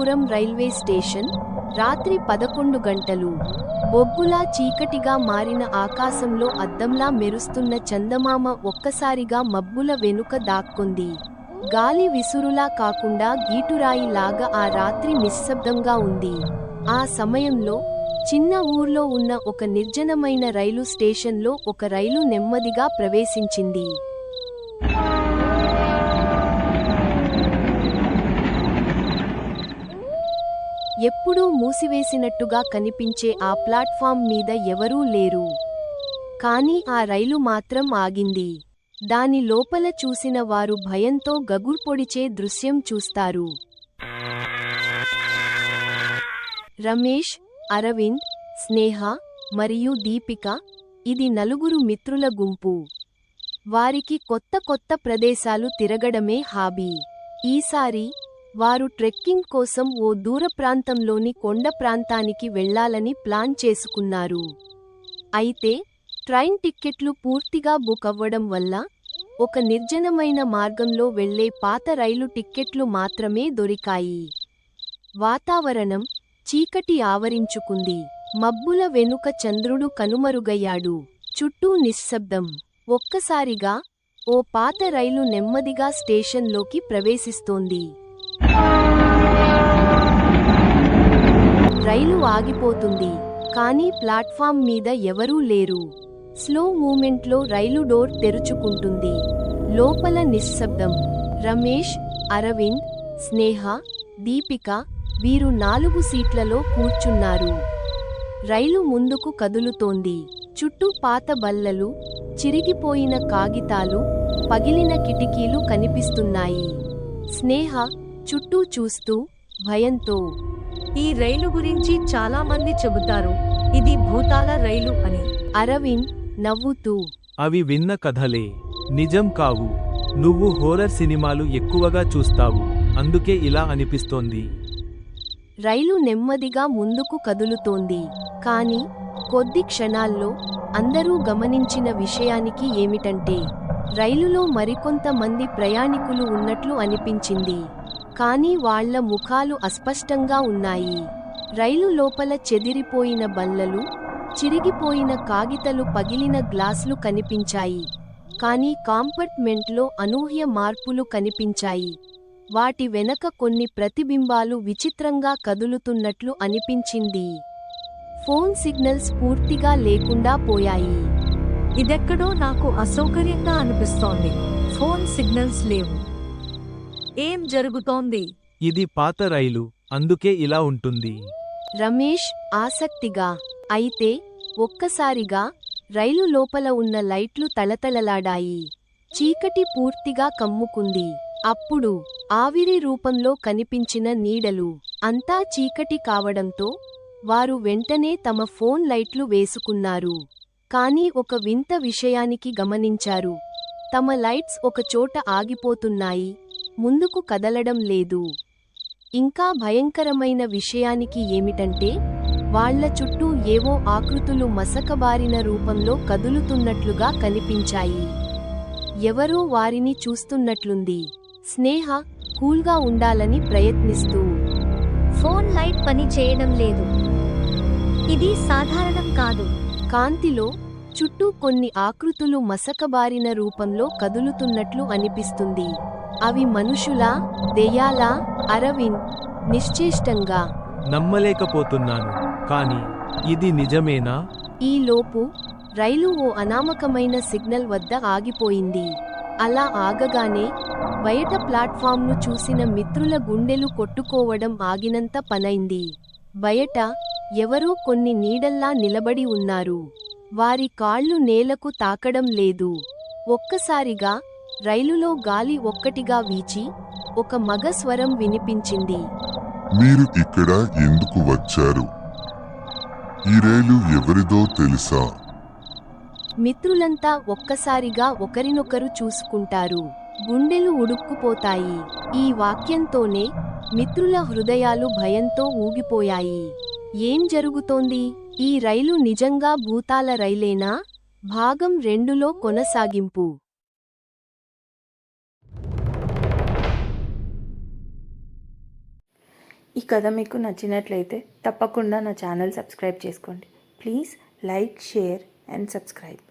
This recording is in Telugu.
శంకర్పురం రైల్వే స్టేషన్ రాత్రి పదకొండు గంటలు. బొగ్గులా చీకటిగా మారిన ఆకాశంలో అద్దంలా మెరుస్తున్న చందమామ ఒక్కసారిగా మబ్బుల వెనుక దాక్కుంది. గాలి విసురులా కాకుండా గీటురాయి లాగా ఆ రాత్రి నిశ్శబ్దంగా ఉంది. ఆ సమయంలో చిన్న ఊర్లో ఉన్న ఒక నిర్జనమైన రైలు స్టేషన్లో ఒక రైలు నెమ్మదిగా ప్రవేశించింది. ఎప్పుడూ మూసివేసినట్టుగా కనిపించే ఆ ప్లాట్ఫామ్ మీద ఎవరూ లేరు. కానీ ఆ రైలు మాత్రం ఆగింది. దాని లోపల చూసిన వారు భయంతో గగుర్పొడిచే దృశ్యం చూస్తారు. రమేష్ అరవింద్ స్నేహ మరియు దీపిక ఇది నలుగురు మిత్రుల గుంపు. వారికి కొత్త కొత్త ప్రదేశాలు తిరగడమే హాబీ. ఈసారి వారు ట్రెక్కింగ్ కోసం ఓ దూర ప్రాంతంలోని కొండ ప్రాంతానికి వెళ్ళాలని ప్లాన్ చేసుకున్నారు. అయితే ట్రైన్ టిక్కెట్లు పూర్తిగా బుక్ అవ్వడం వల్ల ఒక నిర్జనమైన మార్గంలో వెళ్ళే పాత రైలు టిక్కెట్లు మాత్రమే దొరికాయి. వాతావరణం చీకటి ఆవరించుకుంది. మబ్బుల వెనుక చంద్రుడు కనుమరుగయ్యాడు. చుట్టూ నిశ్శబ్దం. ఒక్కసారిగా ఓ పాత రైలు నెమ్మదిగా స్టేషన్లోకి ప్రవేశిస్తోంది. రైలు ఆగిపోతుంది కానీ ప్లాట్ఫామ్ మీద ఎవరూ లేరు. స్లో మూమెంట్లో రైలు డోర్ తెరుచుకుంటుంది. లోపల నిశ్శబ్దం. రమేష్ అరవింద్ స్నేహ దీపిక వీరు నాలుగు సీట్లలో కూర్చున్నారు. రైలు ముందుకు కదులుతోంది. చుట్టూ పాత బల్లలు చిరిగిపోయిన కాగితాలు పగిలిన కిటికీలు కనిపిస్తున్నాయి. స్నేహ చుట్టూ చూస్తూ భయంతో. ఈ రైలు గురించి చాలా మంది చెబుతారు. ఇది భూతాల రైలు అని. అరవింద్ నవ్వుతూ. అవి విన్న కథలే. నిజం కావు. నువ్వు హోరర్ సినిమాలు ఎక్కువగా చూస్తావు. అందుకే ఇలా అనిపిస్తోంది. రైలు నెమ్మదిగా ముందుకు కదులుతోంది. కాని కొద్ది క్షణాల్లో అందరూ గమనించిన విషయానికి ఏమిటంటే రైలులో మరికొంతమంది ప్రయాణికులు ఉన్నట్లు అనిపించింది. కానీ వాళ్ళ ముఖాలు అస్పష్టంగా ఉన్నాయి. రైలు లోపల చెదిరిపోయిన బల్లలు చిరిగిపోయిన కాగితలు పగిలిన గ్లాసులు కనిపించాయి. కానీ కాంపార్ట్మెంట్లో అనూహ్య మార్పులు కనిపించాయి. వాటి వెనక కొన్ని ప్రతిబింబాలు విచిత్రంగా కదులుతున్నట్లు అనిపించింది. ఫోన్ సిగ్నల్స్ పూర్తిగా లేకుండా పోయాయి. ఇదెక్కడో నాకు అసౌకర్యంగా అనిపిస్తోంది. ఫోన్ సిగ్నల్స్ లేవు. ఏం జరుగుతోంది? ఇది పాత రైలు అందుకే ఇలా ఉంటుంది. రమేష్ ఆసక్తిగా. అయితే ఒక్కసారిగా రైలు లోపల ఉన్న లైట్లు తళతళలాడాయి చీకటి పూర్తిగా కమ్ముకుంది. అప్పుడు ఆవిరి రూపంలో కనిపించిన నీడలు అంతా చీకటి కావడంతో వారు వెంటనే తమ ఫోన్ లైట్లు వేసుకున్నారు. కానీ ఒక వింత విషయానికి గమనించారు. తమ లైట్స్ ఒక చోట ఆగిపోతున్నాయి. ముందుకు కదలడం లేదు. ఇంకా భయంకరమైన విషయానికి ఏమిటంటే వాళ్ళ చుట్టూ ఏవో ఆకృతులు మసకబారిన రూపంలో కదులుతున్నట్లుగా కనిపించాయి. ఎవరో వారిని చూస్తున్నట్లుంది. స్నేహ కూల్గా ఉండాలని ప్రయత్నిస్తూ. ఫోన్ లైట్ పని చేయడం లేదు. ఇది సాధారణం కాదు. కాంతిలో చుట్టూ కొన్ని ఆకృతులు మసకబారిన రూపంలో కదులుతున్నట్లు అనిపిస్తుంది. అవి మనుషులా దెయ్యాలా అరవింద్ నిశ్చేష్టంగా. నమ్మలేకపోతున్నాను. కానీ ఇది నిజమేనా? ఈ లోపు రైలు ఓ అనామకమైన సిగ్నల్ వద్ద ఆగిపోయింది. అలా ఆగగానే బయట ప్లాట్ఫామ్ను చూసిన మిత్రుల గుండెలు కొట్టుకోవడం ఆగినంత పనైంది. బయట ఎవరో కొన్ని నీడల్లా నిలబడి ఉన్నారు. వారి కాళ్ళు నేలకు తాకడం లేదు. ఒక్కసారిగా రైలులో గాలి ఒక్కటిగా వీచి ఒక మగ స్వరం వినిపించింది. మీరు ఇక్కడ ఎందుకు వచ్చారు? ఈ రైలు ఎవరిదో తెలుసా? మిత్రులంతా ఒక్కసారిగా ఒకరినొకరు చూసుకుంటారు. గుండెలు ఉడుక్కుపోతాయి. ఈ వాక్యంతోనే మిత్రుల హృదయాలు భయంతో ఊగిపోయాయి. ఏం జరుగుతోంది? ఈ రైలు నిజంగా భూతాల రైలేనా? భాగం రెండులో కొనసాగింపు. ఈ కథ మీకు నచ్చినట్లయితే తప్పకుండా నా ఛానల్ సబ్స్క్రైబ్ చేసుకోండి. Please like share and subscribe.